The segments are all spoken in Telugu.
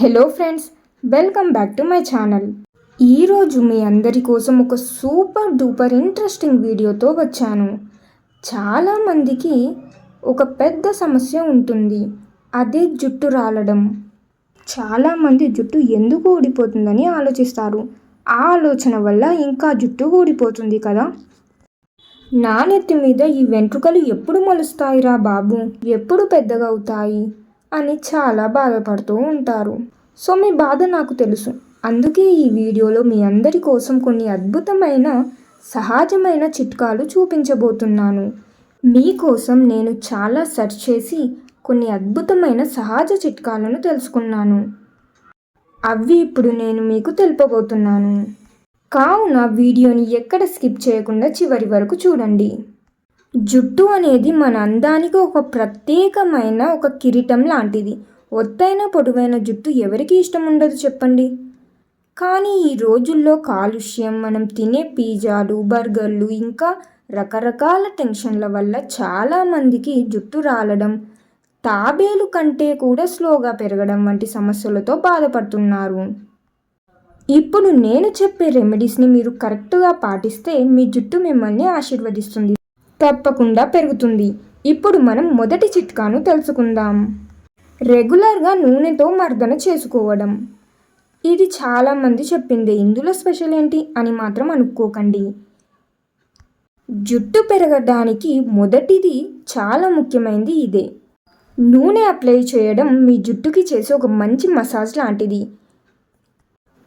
Hello friends welcome back to my channel. ఈరోజు మీ అందరి కోసం ఒక సూపర్ డూపర్ ఇంట్రెస్టింగ్ వీడియోతో వచ్చాను. చాలామందికి ఒక పెద్ద సమస్య ఉంటుంది. అదే జుట్టు రాలడం. చాలామంది జుట్టు ఎందుకు ఊడిపోతుందని ఆలోచిస్తారు. ఆ ఆలోచన వల్ల ఇంకా జుట్టు ఊడిపోతుంది కదా? నా నెత్తి మీద ఈ వెంట్రుకలు ఎప్పుడు మొలుస్తాయిరా బాబు? ఎప్పుడు పెద్దగా అవుతాయి అని చాలా బాధపడుతూ ఉంటారు. సో మీ బాధ నాకు తెలుసు. అందుకే ఈ వీడియోలో మీ అందరి కోసం కొన్ని అద్భుతమైన సహజమైన చిట్కాలు చూపించబోతున్నాను. మీకోసం నేను చాలా సెర్చ్ చేసి కొన్ని అద్భుతమైన సహజ చిట్కాలను తెలుసుకున్నాను. అవి ఇప్పుడు నేను మీకు తెలుపబోతున్నాను. కావున వీడియోని ఎక్కడ స్కిప్ చేయకుండా చివరి వరకు చూడండి. జుట్టు అనేది మన అందానికి ఒక ప్రత్యేకమైన ఒక కిరీటం లాంటిది. ఒత్తైన పొడవైన జుట్టు ఎవరికి ఇష్టం ఉండదు చెప్పండి? కానీ ఈ రోజుల్లో కాలుష్యం మనం తినే పిజ్జాలు బర్గర్లు ఇంకా రకరకాల టెన్షన్ల వల్ల చాలామందికి జుట్టు రాలడం తాబేలు కంటే కూడా స్లోగా పెరగడం వంటి సమస్యలతో బాధపడుతున్నారు. ఇప్పుడు నేను చెప్పే రెమెడీస్ని మీరు కరెక్ట్గా పాటిస్తే మీ జుట్టు మిమ్మల్ని ఆశీర్వదిస్తుంది. తప్పకుండా పెరుగుతుంది. ఇప్పుడు మనం మొదటి చిట్కాను తెలుసుకుందాం. రెగ్యులర్గా నూనెతో మర్దన చేసుకోవడం. ఇది చాలామంది చెప్పింది ఇందులో స్పెషల్ ఏంటి అని మాత్రం అనుకోకండి. జుట్టు పెరగడానికి మొదటిది చాలా ముఖ్యమైనది ఇదే. నూనె అప్లై చేయడం మీ జుట్టుకి చేసే ఒక మంచి మసాజ్ లాంటిది.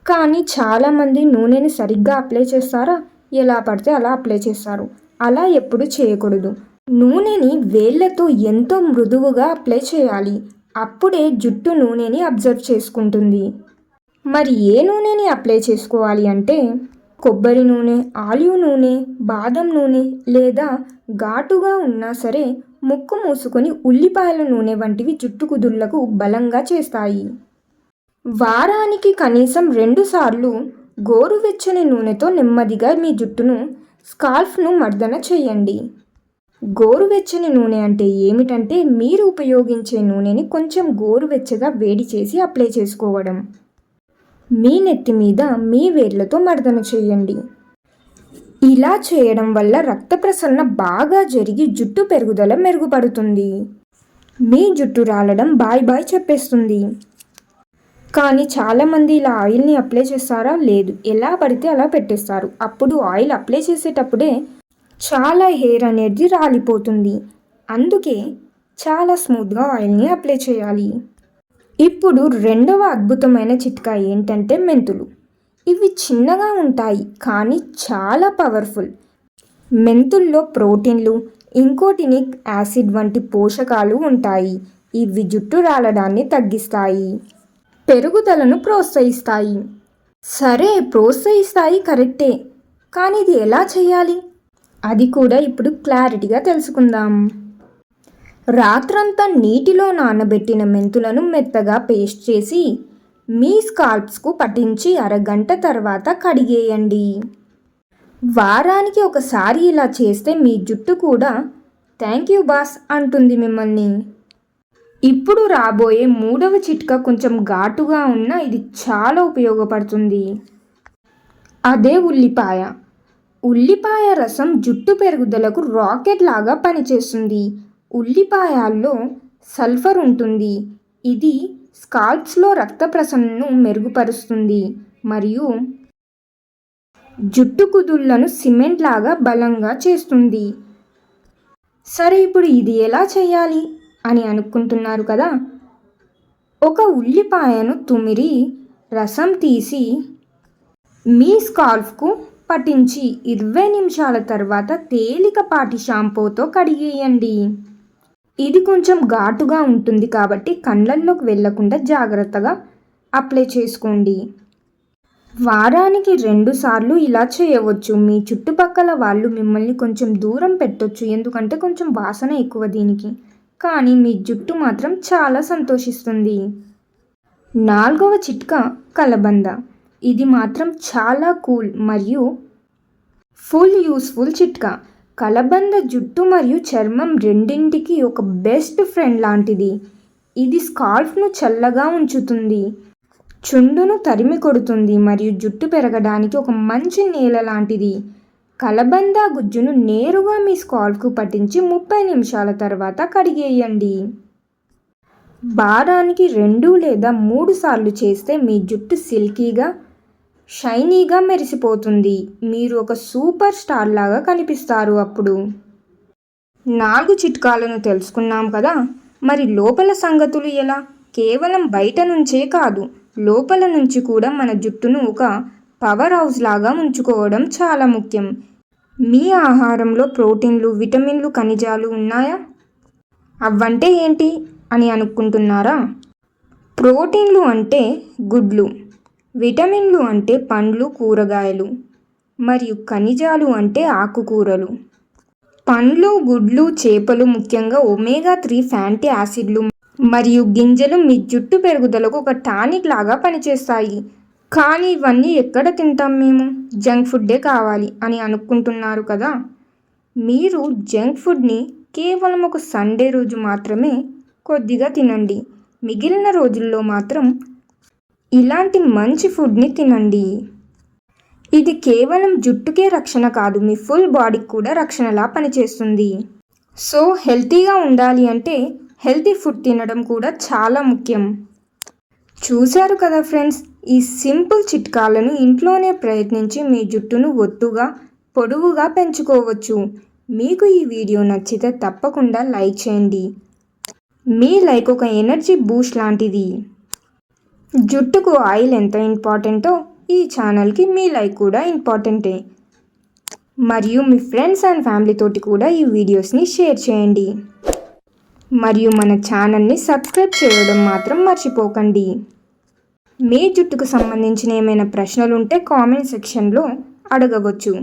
కానీ చాలామంది నూనెని సరిగ్గా అప్లై చేస్తారా? ఎలా పడితే అలా అప్లై చేస్తారు. అలా ఎప్పుడు చేయకూడదు. నూనెని వేళ్ళతో ఎంతో మృదువుగా అప్లై చేయాలి. అప్పుడే జుట్టు నూనెని అబ్జర్వ్ చేసుకుంటుంది. మరి ఏ నూనెని అప్లై చేసుకోవాలి అంటే కొబ్బరి నూనె ఆలివ్ నూనె బాదం నూనె లేదా ఘాటుగా ఉన్నా సరే ముక్కు మూసుకొని ఉల్లిపాయల నూనె వంటివి జుట్టు కుదుళ్ళకు బలంగా చేస్తాయి. వారానికి కనీసం రెండుసార్లు గోరువెచ్చని నూనెతో నెమ్మదిగా మీ జుట్టును స్కాల్ఫ్ను మర్దన చేయండి. గోరువెచ్చని నూనె అంటే ఏమిటంటే మీరు ఉపయోగించే నూనెని కొంచెం గోరువెచ్చగా వేడి చేసి అప్లై చేసుకోవడం. మీ నెత్తి మీద మీ వేర్లతో మర్దన చేయండి. ఇలా చేయడం వల్ల రక్త ప్రసరణ బాగా జరిగి జుట్టు పెరుగుదల మెరుగుపడుతుంది. మీ జుట్టు రాలడం బాయ్ బాయ్ చెప్పేస్తుంది. కానీ చాలామంది ఇలా ఆయిల్ని అప్లై చేస్తారా? లేదు. ఎలా పడితే అలా పెట్టేస్తారు. అప్పుడు ఆయిల్ అప్లై చేసేటప్పుడే చాలా హెయిర్ అనేది రాలిపోతుంది. అందుకే చాలా స్మూత్గా ఆయిల్ని అప్లై చేయాలి. ఇప్పుడు రెండవ అద్భుతమైన చిట్కా ఏంటంటే మెంతులు. ఇవి చిన్నగా ఉంటాయి కానీ చాలా పవర్ఫుల్. మెంతుల్లో ప్రోటీన్లు ఇంకోటినిక్ యాసిడ్ వంటి పోషకాలు ఉంటాయి. ఇవి జుట్టు రాలడాన్ని తగ్గిస్తాయి. పెరుగుదలను ప్రోత్సహిస్తాయి. సరే ప్రోత్సహిస్తాయి కరెక్టే. కానీ ఇది ఎలా చేయాలి? అది కూడా ఇప్పుడు క్లారిటీగా తెలుసుకుందాం. రాత్రంతా నీటిలో నానబెట్టిన మెంతులను మెత్తగా పేస్ట్ చేసి మీ స్కాల్ప్స్కు పట్టించి అరగంట తర్వాత కడిగేయండి. వారానికి ఒకసారి ఇలా చేస్తే మీ జుట్టు కూడా థ్యాంక్ యూ బాస్ అంటుంది మిమ్మల్ని. ఇప్పుడు రాబోయే మూడవ చిట్కా కొంచెం ఘాటుగా ఉన్న ఇది చాలా ఉపయోగపడుతుంది. అదే ఉల్లిపాయ. ఉల్లిపాయ రసం జుట్టు పెరుగుదలకు రాకెట్ లాగా పనిచేస్తుంది. ఉల్లిపాయల్లో సల్ఫర్ ఉంటుంది. ఇది స్కాల్ప్స్లో రక్త ప్రసరణను మెరుగుపరుస్తుంది. మరియు జుట్టు కుదుళ్ళను సిమెంట్ లాగా బలంగా చేస్తుంది. సరే ఇప్పుడు ఇది ఎలా చేయాలి? అని అనుకుంటున్నారు కదా? ఒక ఉల్లిపాయను తుమిరి రసం తీసి మీ స్కాల్ఫ్కు పట్టించి ఇరవై నిమిషాల తర్వాత తేలికపాటి షాంపూతో కడిగేయండి. ఇది కొంచెం ఘాటుగా ఉంటుంది కాబట్టి కండ్లల్లోకి వెళ్ళకుండా జాగ్రత్తగా అప్లై చేసుకోండి. వారానికి రెండుసార్లు ఇలా చేయవచ్చు. మీ చుట్టుపక్కల వాళ్ళు మిమ్మల్ని కొంచెం దూరం పెట్టొచ్చు ఎందుకంటే కొంచెం వాసన ఎక్కువ దీనికి. కానీ మీ జుట్టు మాత్రం చాలా సంతోషిస్తుంది. నాలుగవ చిట్కా కలబంద. ఇది మాత్రం చాలా కూల్ మరియు ఫుల్ యూస్ఫుల్ చిట్కా. కలబంద జుట్టు మరియు చర్మం రెండింటికి ఒక బెస్ట్ ఫ్రెండ్ లాంటిది. ఇది స్కాల్ఫ్ను చల్లగా ఉంచుతుంది. చుండును తరిమి కొడుతుంది మరియు జుట్టు పెరగడానికి ఒక మంచి నేల లాంటిది. కలబంద గుజ్జును నేరుగా మీ స్కాల్ఫ్కు పట్టించి ముప్పై నిమిషాల తర్వాత కడిగేయండి. వారానికి రెండు లేదా మూడు సార్లు చేస్తే మీ జుట్టు సిల్కీగా షైనీగా మెరిసిపోతుంది. మీరు ఒక సూపర్ స్టార్ లాగా కనిపిస్తారు అప్పుడు. నాలుగు చిట్కాలను తెలుసుకున్నాం కదా? మరి లోపల సంగతులు ఎలా? కేవలం బయట నుంచే కాదు లోపల నుంచి కూడా మన జుట్టును ఒక పవర్ హౌస్ లాగా ఉంచుకోవడం చాలా ముఖ్యం. మీ ఆహారంలో ప్రోటీన్లు విటమిన్లు ఖనిజాలు ఉన్నాయా? అవ్వంటే ఏంటి అని అనుకుంటున్నారా? ప్రోటీన్లు అంటే గుడ్లు విటమిన్లు అంటే పండ్లు కూరగాయలు మరియు ఖనిజాలు అంటే ఆకుకూరలు. పండ్లు గుడ్లు చేపలు ముఖ్యంగా ఒమేగా త్రీ ఫ్యాంటీ యాసిడ్లు మరియు గింజలు మీ జుట్టు పెరుగుదలకు ఒక టానిక్ లాగా పనిచేస్తాయి. కానీ ఇవన్నీ ఎక్కడ తింటాం మేము? జంక్ ఫుడ్డే కావాలి అని అనుకుంటున్నారు కదా? మీరు జంక్ ఫుడ్ని కేవలం ఒక సండే రోజు మాత్రమే కొద్దిగా తినండి. మిగిలిన రోజుల్లో మాత్రం ఇలాంటి మంచి ఫుడ్ని తినండి. ఇది కేవలం జుట్టుకే రక్షణ కాదు మీ ఫుల్ బాడీకి కూడా రక్షణలా పనిచేస్తుంది. సో హెల్తీగా ఉండాలి అంటే హెల్తీ ఫుడ్ తినడం కూడా చాలా ముఖ్యం. చూశారు కదా ఫ్రెండ్స్ ఈ సింపుల్ చిట్కాలను ఇంట్లోనే ప్రయత్నించి మీ జుట్టును ఒత్తుగా పొడవుగా పెంచుకోవచ్చు. మీకు ఈ వీడియో నచ్చితే తప్పకుండా లైక్ చేయండి. మీ లైక్ ఒక ఎనర్జీ బూస్ట్ లాంటిది. జుట్టుకు ఆయిల్ ఎంత ఇంపార్టెంటో ఈ ఛానల్కి మీ లైక్ కూడా ఇంపార్టెంటే. మరియు మీ ఫ్రెండ్స్ అండ్ ఫ్యామిలీతోటి కూడా ఈ వీడియోస్ని షేర్ చేయండి. మరియు మన ఛానల్ని సబ్స్క్రైబ్ చేయడం మాత్రం మర్చిపోకండి. మీ జుట్టుకు సంబంధించిన ఏమైనా ప్రశ్నలు ఉంటే కామెంట్ సెక్షన్లో అడగవచ్చు.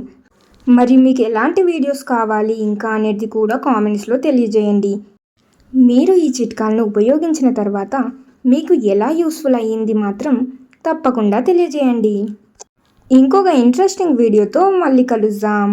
మరి మీకు ఎలాంటి వీడియోస్ కావాలి ఇంకా అనేది కూడా కామెంట్స్లో తెలియజేయండి. మీరు ఈ చిట్కాలను ఉపయోగించిన తర్వాత మీకు ఎలా యూస్ఫుల్ అయ్యింది మాత్రం తప్పకుండా తెలియజేయండి. ఇంకొక ఇంట్రెస్టింగ్ వీడియోతో మళ్ళీ కలుద్దాం.